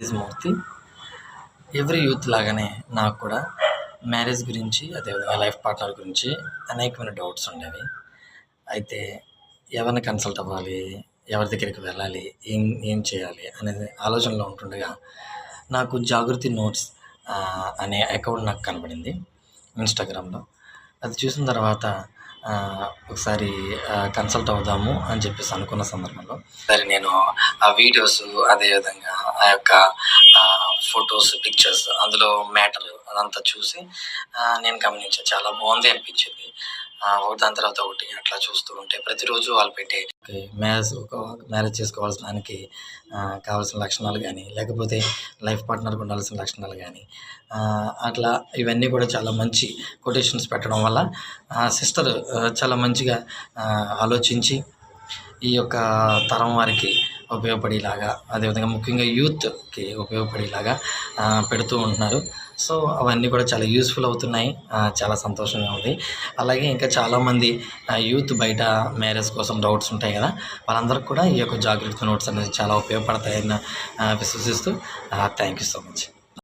మూర్తి every youth లాగానే నాకు కూడా మ్యారేజ్ గురించి అదేవిధంగా లైఫ్ పార్ట్నర్ గురించి అనేకమైన డౌట్స్ ఉండేవి. అయితే ఎవరిని కన్సల్ట్ అవ్వాలి ఎవరి దగ్గరికి వెళ్ళాలి ఏం ఏం చేయాలి అనేది ఆలోచనలో ఉంటుండగా నాకు జాగృతి నోట్స్ అనే అకౌంట్ నాకు కనబడింది ఇన్స్టాగ్రామ్లో అది చూసిన తర్వాత ఒకసారి కన్సల్ట్ అవుదాము అని చెప్పేసి అనుకున్న సందర్భంలో సరే నేను ఆ వీడియోస్ అదేవిధంగా ఆ యొక్క ఫొటోస్ పిక్చర్స్ అందులో మ్యాటర్ అదంతా చూసి నేను గమనించాను చాలా బాగుంది అనిపించింది. ఒకటి దాని తర్వాత ఒకటి అట్లా చూస్తూ ఉంటే ప్రతిరోజు వాళ్ళు పెట్టే మ్యారేజ్ ఒక మ్యారేజ్ చేసుకోవాల్సిన దానికి కావాల్సిన లక్షణాలు కానీ లేకపోతే లైఫ్ పార్ట్నర్కి ఉండాల్సిన లక్షణాలు కానీ అట్లా ఇవన్నీ కూడా చాలా మంచి కొటేషన్స్ పెట్టడం వల్ల సిస్టర్ చాలా మంచిగా ఆలోచించి ఈ యొక్క తరం వారికి ఉపయోగపడేలాగా అదేవిధంగా ముఖ్యంగా యూత్కి ఉపయోగపడేలాగా పెడుతూ ఉంటున్నారు. సో అవన్నీ కూడా చాలా యూస్ఫుల్ అవుతున్నాయి. చాలా సంతోషంగా ఉంది. అలాగే ఇంకా చాలామంది యూత్ బయట మ్యారేజ్ కోసం డౌట్స్ ఉంటాయి కదా. వాళ్ళందరికీ కూడా ఈ యొక్క జాగ్రత్త నోట్స్ అనేది చాలా ఉపయోగపడతాయని విశ్వసిస్తూ థ్యాంక్ యూ సో మచ్